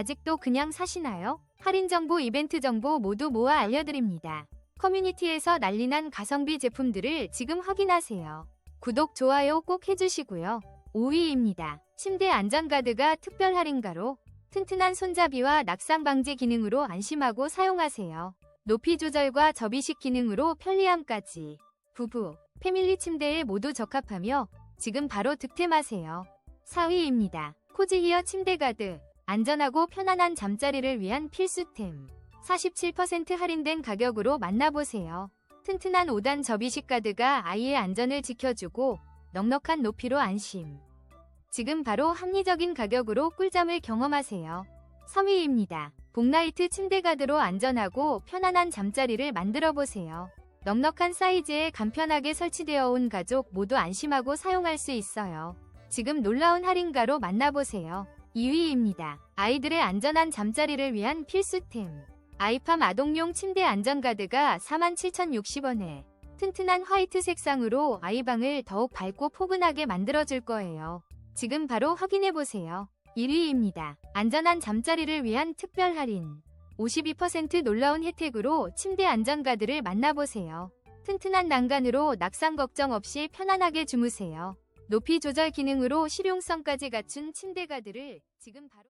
아직도 그냥 사시나요? 할인 정보, 이벤트 정보 모두 모아 알려드립니다. 커뮤니티에서 난리난 가성비 제품들을 지금 확인하세요. 구독, 좋아요 꼭 해주시고요. 5위입니다. 침대 안전가드가 특별 할인가로 튼튼한 손잡이와 낙상 방지 기능으로 안심하고 사용하세요. 높이 조절과 접이식 기능으로 편리함까지. 부부, 패밀리 침대에 모두 적합하며 지금 바로 득템하세요. 4위입니다. 코지히어 침대 가드. 안전하고 편안한 잠자리를 위한 필수템. 47% 할인된 가격으로 만나보세요. 튼튼한 5단 접이식 가드가 아이의 안전을 지켜주고 넉넉한 높이로 안심. 지금 바로 합리적인 가격으로 꿀잠을 경험하세요. 3위입니다. 복라이트 침대 가드로 안전하고 편안한 잠자리를 만들어 보세요. 넉넉한 사이즈에 간편하게 설치되어 온 가족 모두 안심하고 사용할 수 있어요. 지금 놀라운 할인가로 만나보세요. 2위입니다. 아이들의 안전한 잠자리를 위한 필수템. 아이팜 아동용 침대 안전가드가 47,060원에 튼튼한 화이트 색상으로 아이방을 더욱 밝고 포근하게 만들어줄 거예요. 지금 바로 확인해보세요. 1위입니다. 안전한 잠자리를 위한 특별 할인. 52% 놀라운 혜택으로 침대 안전가드를 만나보세요. 튼튼한 난간으로 낙상 걱정 없이 편안하게 주무세요. 높이 조절 기능으로 실용성까지 갖춘 침대 가드를 지금 바로